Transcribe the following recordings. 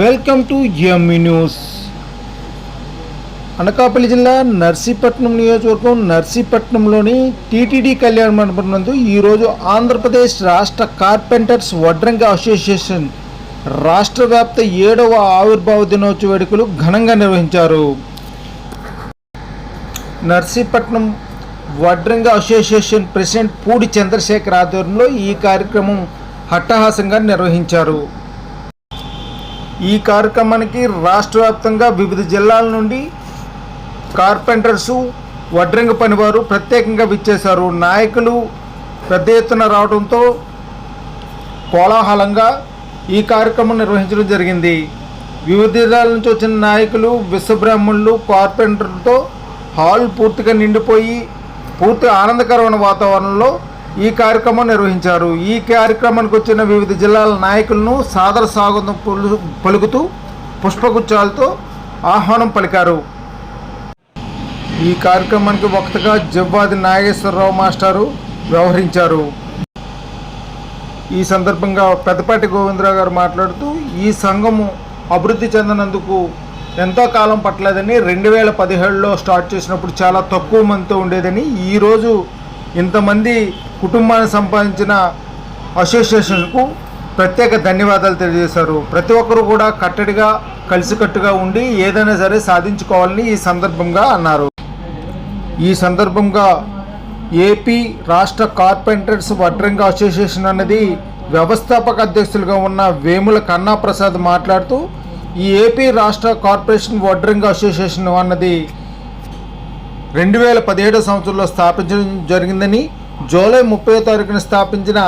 Welcome to ME news. Anakapalli జిల్లా నర్సీపట్నం నియోజకవర్గం నర్సీపట్నంలోని TTD కళ్యాణ మండపం నందు ఈరోజు ఆంధ్రప్రదేశ్ రాష్ట్ర కార్పెంటర్స్ వడ్రంగ అసోసియేషన్ రాష్ట్ర వ్యాప్త ఏడవ ఆవిర్భావ దినోత్సవ వేడుకలు ఘనంగా నిర్వహించారు. నర్సీపట్నం వడ్రంగ అసోసియేషన్ ప్రెసిడెంట్ పూడి చంద్రశేఖర్ ఆధ్వర్యంలో ఈ కార్యక్రమం హట్టహాసంగా నిర్వహించారు. ఈ కార్యక్రమానికి రాష్ట్ర వ్యాప్తంగా వివిధ జిల్లాల నుండి కార్పెంటర్సు వడ్రంగ పనివారు ప్రత్యేకంగా విచ్చేశారు. నాయకులు పెద్ద ఎత్తున రావడంతో కోలాహలంగా ఈ కార్యక్రమం నిర్వహించడం జరిగింది. వివిధ జిల్లాల నుంచి వచ్చిన నాయకులు విశ్వబ్రాహ్మణులు కార్పెంటర్లతో హాల్ పూర్తిగా నిండిపోయి పూర్తి ఆనందకరమైన వాతావరణంలో ఈ కార్యక్రమం నిర్వహించారు. ఈ కార్యక్రమానికి వచ్చిన వివిధ జిల్లాల నాయకులను సాదర స్వాగతం పలు- పలుకుతూ పుష్పగుచ్చాలతో ఆహ్వానం పలికారు. ఈ కార్యక్రమానికి వక్తగా జవ్వాది నాగేశ్వరరావు మాస్టారు వ్యవహరించారు. ఈ సందర్భంగా పెద్దపాటి గోవిందరావు గారు మాట్లాడుతూ ఈ సంఘము అభివృద్ధి చెందినందుకు ఎంతో కాలం పట్టలేదని రెండు వేల పదిహేడులో స్టార్ట్ చేసినప్పుడు చాలా తక్కువ మందితో ఉండేదని ఈరోజు ఇంతమంది కుటుంబాన్ని సంపాదించిన అసోసియేషన్కు ప్రత్యేక ధన్యవాదాలు తెలియజేశారు. ప్రతి ఒక్కరు కూడా కట్టడిగా కలిసికట్టుగా ఉండి ఏదైనా సరే సాధించుకోవాలని ఈ సందర్భంగా అన్నారు. ఈ సందర్భంగా ఏపీ రాష్ట్ర కార్పెంటర్స్ వడ్రంగ అసోసియేషన్ అన్నది వ్యవస్థాపక అధ్యక్షులుగా ఉన్న వేముల కన్నా ప్రసాద్ మాట్లాడుతూ ఈ ఏపీ రాష్ట్ర కార్పొరేషన్ వడ్రంగ అసోసియేషన్ అన్నది రెండు వేల పదిహేడో సంవత్సరంలో స్థాపించడం జరిగిందని జూలై ముప్పై తారీఖున స్థాపించిన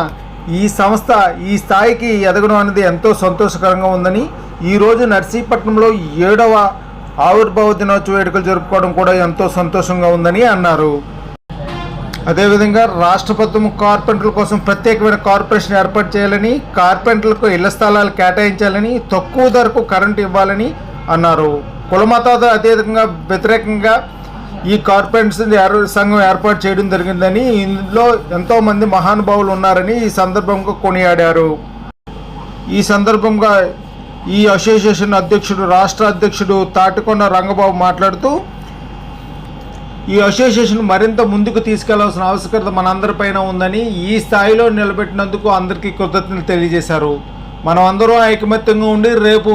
ఈ సంస్థ ఈ స్థాయికి ఎదగడం అనేది ఎంతో సంతోషకరంగా ఉందని ఈరోజు నర్సీపట్నంలో ఏడవ ఆవిర్భావ దినోత్సవ వేడుకలు జరుపుకోవడం కూడా ఎంతో సంతోషంగా ఉందని అన్నారు. అదేవిధంగా రాష్ట్ర ప్రభుత్వం కార్పెంటర్ల కోసం ప్రత్యేకమైన కార్పొరేషన్ ఏర్పాటు చేయాలని కార్పెంటర్లకు ఇళ్ళ స్థలాలు కేటాయించాలని తక్కువ ధరకు కరెంటు ఇవ్వాలని అన్నారు. కులమతాతో అత్యధికంగా వ్యతిరేకంగా ఈ కార్పొరేట్స్ సంఘం ఏర్పాటు చేయడం జరిగిందని ఇందులో ఎంతోమంది మహానుభావులు ఉన్నారని ఈ సందర్భంగా కొనియాడారు. ఈ సందర్భంగా ఈ అసోసియేషన్ అధ్యక్షుడు రాష్ట్ర అధ్యక్షుడు తాటికొండ రంగబాబు మాట్లాడుతూ ఈ అసోసియేషన్ మరింత ముందుకు తీసుకెళ్ళాల్సిన ఆవశ్యకత మనందరిపైన ఉందని ఈ స్థాయిలో నిలబెట్టినందుకు అందరికీ కృతజ్ఞతలు తెలియజేశారు. మనం అందరం ఐకమత్యంగా ఉండి రేపు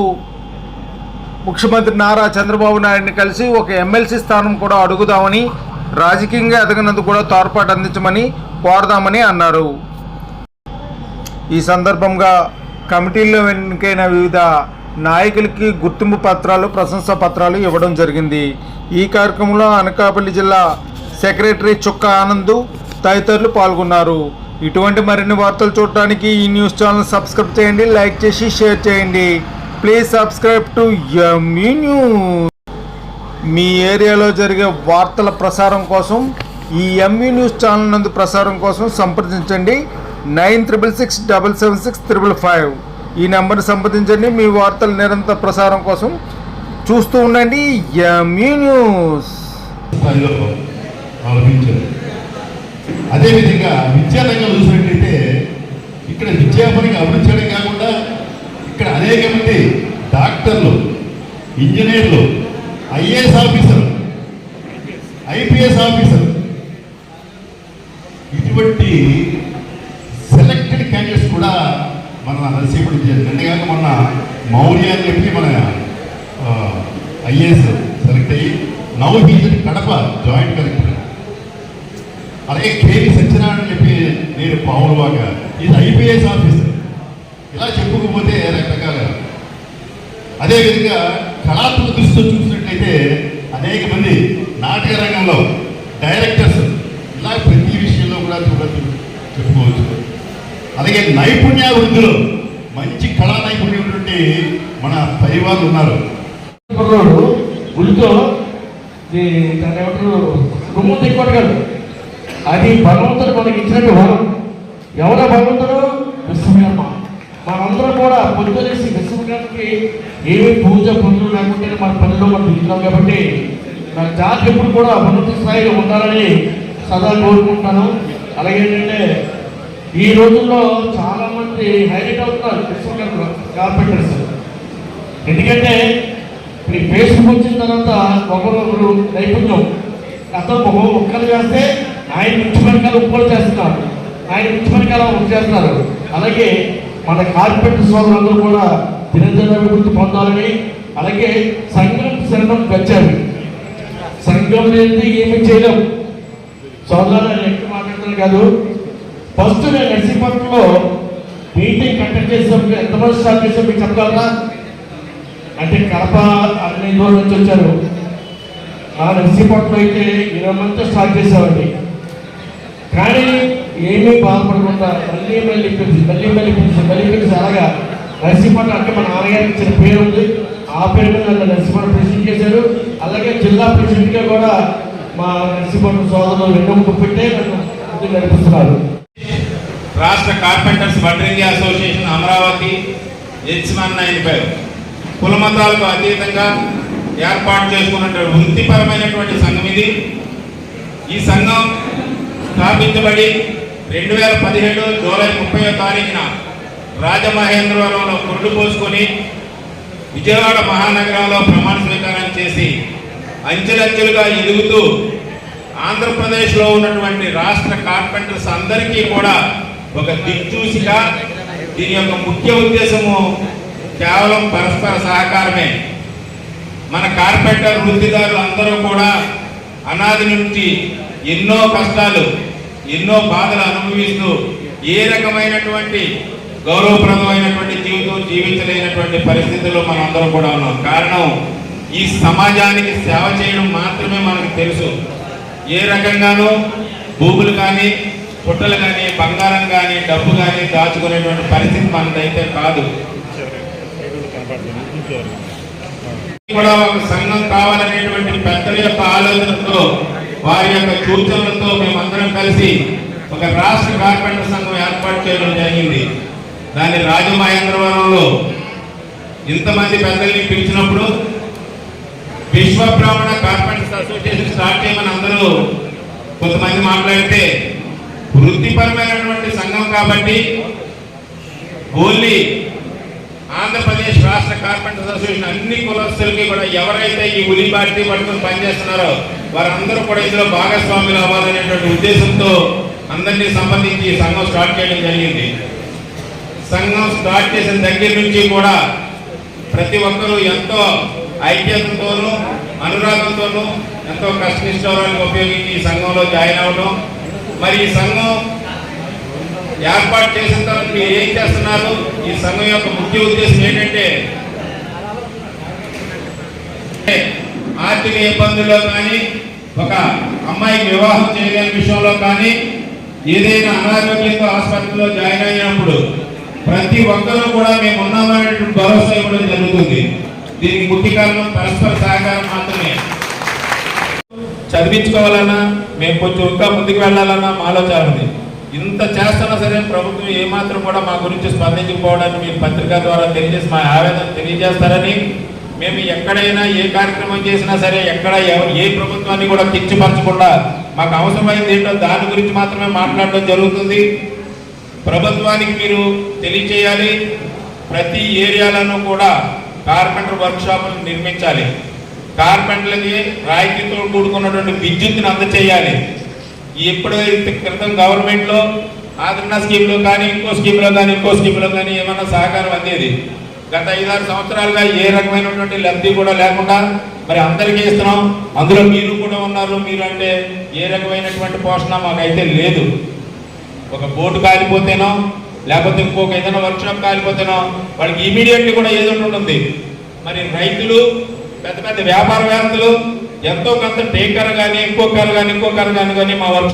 ముఖ్యమంత్రి నారా చంద్రబాబు నాయుడిని కలిసి ఒక ఎమ్మెల్సీ స్థానం కూడా అడుగుదామని రాజకీయంగా ఎదగనందుకు కూడా తోడ్పాటు అందించమని కోరదామని అన్నారు. ఈ సందర్భంగా కమిటీల్లో ఎన్నికైన వివిధ నాయకులకి గుర్తింపు పత్రాలు ప్రశంసా పత్రాలు ఇవ్వడం జరిగింది. ఈ కార్యక్రమంలో అనకాపల్లి జిల్లా సెక్రటరీ చుక్క ఆనందు తదితరులు పాల్గొన్నారు. ఇటువంటి మరిన్ని వార్తలు చూడటానికి ఈ న్యూస్ ఛానల్ సబ్స్క్రైబ్ చేయండి లైక్ చేసి షేర్ చేయండి. Please subscribe to ME news మీ ఏరియాలో జరిగే వార్తల ప్రసారం కోసం ఈ ఎంఈ న్యూస్ ఛానల్ నందు ప్రసారం కోసం సంప్రదించండి. Nine triple six double seven six triple five. ఈ నెంబర్ని సంప్రదించండి. మీ వార్తల నిరంతర ప్రసారం కోసం చూస్తూ ఉండండి. ఎంఈ న్యూస్ అదేవిధంగా విద్యారంగం చూసినట్లయితే ఇక్కడ విద్యాపరంగా అభివృద్ధి చేయడం కాకుండా ఇక్కడ అనేక మంది డాక్టర్లు ఇంజనీర్లు ఐఏఎస్ ఆఫీసర్ ఐపీఎస్ ఆఫీసర్. ఇటువంటి సెలెక్టెడ్ క్యాండిడేట్స్ కూడా మన నరసింహుడు చేయాలి మొన్న మౌర్య అని చెప్పి మన ఐఏఎస్ సెలెక్ట్ అయ్యి నవ్ కడప జాయింట్ కలెక్టర్. అలాగే కేవీ సత్యనారాయణ అని చెప్పి నేను పావులవాక ఇది ఐపీఎస్ ఆఫీసర్. ఇలా చెప్పుకోకపోతే రకరకాల అదేవిధంగా కళాత్మక దృష్టితో చూసినట్లయితే అనేక మంది నాటక రంగంలో డైరెక్టర్స్ ఇలా ప్రతి విషయంలో కూడా చూడచ్చు చెప్పుకోవచ్చు. అలాగే నైపుణ్యాభివృద్ధిలో మంచి కళా నైపుణ్యం ఉన్నటువంటి మన పరివార్లు ఉన్నారు. కుర్రోడు ఉల్లితో ఏమంటారు? గుమ్మం అది భగవంతుడు మనకి ఇచ్చినట్టు వరం. ఎవరో భగవంతుడు? కూడా పొద్దున విశ్వకి ఏమి పూజ పనులు లేకుంటే మన పనిలో మనం దిగుతాం కాబట్టి నా జాతి ఎప్పుడు కూడా ఉన్నత స్థాయిలో ఉండాలని సదా కోరుకుంటాను. అలాగే ఏంటంటే ఈ రోజుల్లో చాలా మంది హైలైట్ అవుతున్నారు విశ్వకర్మ కార్పెంటర్స్. ఎందుకంటే ఇప్పుడు ఫేస్బుక్ వచ్చిన తర్వాత ఒకరొకరు నైపుణ్యం. అతను ఒక ఒక్కరు చేస్తే ఆయన ముచ్చు వెనకాల ఒక్కరు చేస్తున్నారు. ఆయన ముచ్చు వెనకాల ఒక్కరు చేస్తున్నారు. అలాగే మన కార్పొరేట్ సోదరులందరూ కూడా దినదిన అభివృద్ధి పొందాలని అలాగే సంఘం శరణం గచ్చారు సంఘం లేని ఏమీ చేయలేము సోదరులు నేను ఎక్కువ కాదు. ఫస్ట్ నేను నర్సీపట్నంలో మీటింగ్ కండక్ట్ చేసినప్పుడు ఎంతమంది స్టార్ట్ చేసాం మీకు చెప్పగలరా? అంటే కడప అన్ని దూరం నుంచి వచ్చారు. మా నర్సీపట్నంలో అయితే ఇరవై మంది స్టార్ట్ చేసామండి. కానీ ఏమీ బాధపడకుండా మళ్ళీ మళ్ళీ పిలిచి మళ్ళీ మళ్ళీ పిలిచి మళ్ళీ పిలిచి అలాగా నర్సీపట్నం అంటే మా నాన్నగారికి ఇచ్చిన పేరు ఉంది. ఆ పేరు మీద నన్ను నర్సీపట్నం ప్రెసిడెంట్ చేశారు. అలాగే జిల్లా ప్రెసిడెంట్గా కూడా మా నర్సీపట్నం సోదరులు వెన్నుముక పెట్టే నన్ను నడిపిస్తున్నారు. రాష్ట్ర కార్పెంటర్స్ వటర్ ఇండియా అసోసియేషన్ అమరావతి హెచ్మన్ నైన్ ఫైవ్ కులమతాలకు అతీతంగా ఏర్పాటు చేసుకున్నటువంటి వృత్తిపరమైనటువంటి సంఘం ఇది. ఈ సంఘం స్థాపించబడి రెండు వేల పదిహేడు జూలై ముప్పై తారీఖున రాజమహేంద్రవరంలో కురుడు పోసుకొని విజయవాడ మహానగరంలో ప్రమాణ స్వీకారం చేసి అంచెలంచెలుగా ఎదుగుతూ ఆంధ్రప్రదేశ్లో ఉన్నటువంటి రాష్ట్ర కార్పెంటర్స్ అందరికీ కూడా ఒక దిక్చూసిగా దీని యొక్క ముఖ్య ఉద్దేశము కేవలం పరస్పర సహకారమే. మన కార్పెంటర్ వృత్తిదారులు అందరూ కూడా అనాది నుంచి ఎన్నో కష్టాలు ఎన్నో బాధలు అనుభవిస్తూ ఏ రకమైనటువంటి గౌరవప్రదమైనటువంటి జీవితం జీవించలేనటువంటి పరిస్థితుల్లో మనం అందరం కూడా ఉన్నాం. కారణం ఈ సమాజానికి సేవ చేయడం మాత్రమే మనకు తెలుసు. ఏ రకంగానూ భూములు కానీ పుట్టలు కానీ బంగారం కానీ డబ్బు కానీ దాచుకునేటువంటి పరిస్థితి మనదైతే కాదు. కూడా ఒక సంఘం కావాలనేటువంటి పెద్దల యొక్క ఆలోచనతో వారి యొక్క సూచనలతో మేమందరం కలిసి ఒక రాష్ట్ర కార్పెంటర్ సంఘం ఏర్పాటు చేయడం జరిగింది. దాన్ని రాజమహేంద్రవరంలో ఇంతమంది పెద్దల్ని పిలిచినప్పుడు విశ్వ బ్రాహ్మణ కార్పెంటర్స్ అసోసియేషన్ స్టార్ట్ చేయమని అందరూ కొంతమంది మాట్లాడితే వృత్తిపరమైనటువంటి సంఘం కాబట్టి ఓన్లీ ఆంధ్రప్రదేశ్ రాష్ట్ర కార్పెంటర్స్ అసోసియేషన్ అన్ని కులస్తులకి కూడా ఎవరైతే ఈ ఉలి పార్టీ పట్టుకుని పనిచేస్తున్నారో వారందరూ కూడా ఇందులో భాగస్వాములు అవ్వాలనేటువంటి ఉద్దేశంతో అందరినీ సంబంధించి సంఘం స్టార్ట్ చేయడం జరిగింది. సంఘం స్టార్ట్ చేసిన దగ్గర నుంచి కూడా ప్రతి ఒక్కరూ ఎంతో ఐక్యతతోనూ అనురాగంతోనూ ఎంతో కష్టనిష్టాలను ఉపయోగించి ఈ సంఘంలో జాయిన్ అవ్వడం మరి ఈ సంఘం ఏర్పాటు చేసిన తర్వాత మీరు ఏం చేస్తున్నారు? ఈ సంఘం యొక్క ముఖ్య ఉద్దేశం ఏంటంటే ఆర్థిక ఇబ్బందుల్లో కానీ ఒక అమ్మాయికి వివాహం చేయలేని విషయంలో కానీ ఏదైనా అనారోగ్యంతో ఆసుపత్రిలో జాయిన్ అయినప్పుడు ప్రతి ఒక్కరూ కూడా మేము ఉన్నామనేటువంటి భరోసా ఇవ్వడం జరుగుతుంది. దీనికి ముఖ్య కారణం పరస్పర సహకారం మాత్రమే. చదివించుకోవాలన్నా మేము కొంచెం ఇంకా ముందుకు వెళ్ళాలన్నా మాలో చాలా ఉంది ఇంత చేస్తున్నా సరే ప్రభుత్వం ఏమాత్రం కూడా మా గురించి స్పందించకపోవడానికి మీరు పత్రిక ద్వారా తెలియజేసి మా ఆవేదన తెలియజేస్తారని మేము ఎక్కడైనా ఏ కార్యక్రమం చేసినా సరే ఎక్కడ ఏ ప్రభుత్వాన్ని కూడా కించపరచకుండా మాకు అవసరమైంది ఏంటో దాని గురించి మాత్రమే మాట్లాడడం జరుగుతుంది. ప్రభుత్వానికి మీరు తెలియచేయాలి. ప్రతి ఏరియాలను కూడా కార్పెంటర్ వర్క్షాపులు నిర్మించాలి. కార్పెంటర్లకి రాయితీతో కూడుకున్నటువంటి విద్యుత్తుని అందచేయాలి. ఎప్పుడైతే క్రితం గవర్నమెంట్లో ఆదరణ స్కీమ్లో కానీ ఇంకో స్కీమ్లో కానీ ఇంకో స్కీమ్లో కానీ ఏమన్నా సహకారం అందేది? గత ఐదారు సంవత్సరాలుగా ఏ రకమైనటువంటి లబ్ధి కూడా లేకుండా మరి అందరికీ ఇస్తున్నాం. అందులో మీరు కూడా ఉన్నారు. మీరు అంటే ఏ రకమైనటువంటి పోషణ మాకైతే లేదు. ఒక బోటు కాలిపోతేనో లేకపోతే ఇంకొక ఏదైనా వర్క్షాప్ కాలిపోతేనో వాళ్ళకి ఇమీడియట్లీ కూడా ఏదో ఒకటి ఉంటుంది. మరి రైతులు పెద్ద పెద్ద వ్యాపారవేత్తలు ఎంతో కొంత టేకర్ కానీ ఇంకో కర్ర కానీ ఇంకో కర్ర కానీ కానీ మా వర్క్